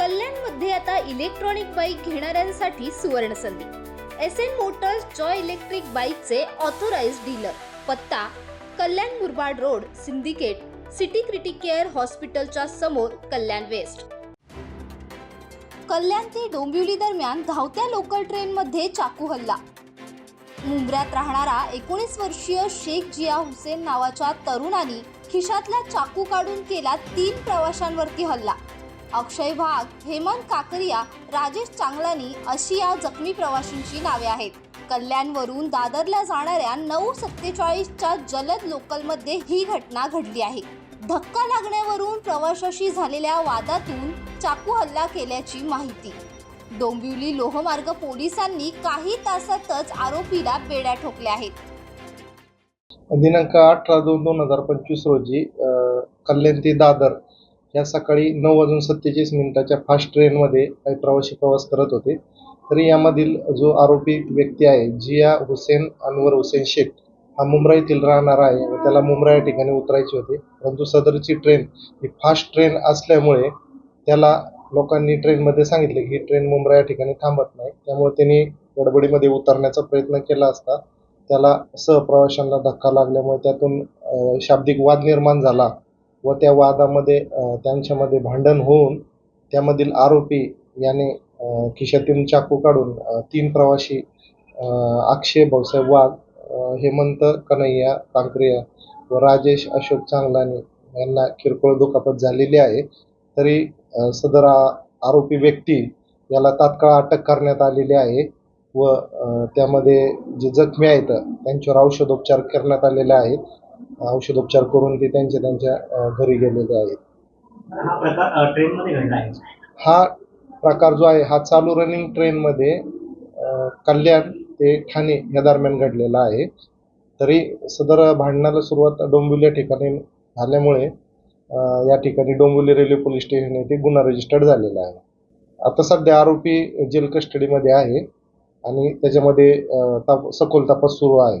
कल्याणमध्ये आता electronic bike घेणाऱ्यांसाठी सुवर्ण संधी. S N Motors Joy Electric बाईकचे ऑथोराइज डीलर पत्ता Kalyan Murbad road Syndicate City Criticare हॉस्पिटलच्या समोर कल्याण वेस्ट. कल्याण ते डोंबिवली दरम्यान धावत्या लोकल ट्रेनमध्ये चाकू हल्ला. मुंब्र्यात राहणारा एकोणीस वर्षीय शेख जिया हुसेन नावाच्या तरुणाने खिशातला चाकू काढून केला तीन प्रवाशांवरती हल्ला. अक्षय वाघ हेमंत काकरिया राजेश चांगलानी अशी या जखमी प्रवाशांची नावे आहेत. कल्याणवरून दादरला जाणाऱ्या नऊ सत्तेचाळीसच्या जलद लोकलमध्ये ही घटना घडली आहे. धक्का लागण्यावरून प्रवाशाशी झालेल्या वादातून चाकू हल्ला केल्याची माहिती. डोंबिवली लोहमार्ग पोलिसांनी काही तासातच आरोपीला बेड्या ठोकल्या आहेत. दिनांक अठरा दोन दोन हजार पंचवीस रोजी कल्याण ते दादर या सकाळी नऊ वाजून सत्तेचाळीस मिनिटाच्या फास्ट ट्रेनमध्ये काही प्रवासी प्रवास करत होते. तरी यामधील जो आरोपी व्यक्ती आहे जिया हुसेन अनवर हुसेन शेख हा मुंब्रा येथील राहणारा आहे व त्याला मुंब्रा या ठिकाणी उतरायचे होते. परंतु सदरची ट्रेन ही फास्ट ट्रेन असल्यामुळे त्याला लोकांनी ट्रेनमध्ये सांगितले की ही ट्रेन मुंब्रा या ठिकाणी थांबत नाही. त्यामुळे त्यांनी गडबडीमध्ये उतरण्याचा प्रयत्न केला असता. त्याला सहप्रवाशांना धक्का लागल्यामुळे त्यातून शाब्दिक वाद निर्माण झाला. व त्या वादामध्ये त्यांच्यामध्ये भांडण होऊन त्यामधील आरोपी याने खिशातून चाकू काढून तीन प्रवासी अक्षय भाऊसाहेब वाघ हेमंत कन्हैया कांकरिया व राजेश अशोक चांगलानी यांना किरकोळ दुखापत झालेली आहे. तरी सदर आरोपी व्यक्ती याला तात्काळ अटक करण्यात आलेली आहे व त्यामध्ये जे जखमी आहेत त्यांच्यावर औषधोपचार करण्यात आलेले आहेत. औषधोपचार करून ते त्यांच्या त्यांच्या घरी गेलेले आहेत. हा प्रकार अ, ट्रेनमध्ये घडला आहे. हा प्रकार जो आहे हा चालू रनिंग ट्रेनमध्ये कल्याण ते ठाणे या दरम्यान घडलेला आहे. तरी सदर भांडणाला सुरुवात डोंबिवली या ठिकाणी झाल्यामुळे या ठिकाणी डोंबिवली रेल्वे पोलीस स्टेशन येथे गुन्हा रजिस्टर्ड झालेला आहे. आता सध्या आरोपी जेल कस्टडीमध्ये आहे आणि त्याच्यामध्ये ताप सखोल तपास सुरू आहे.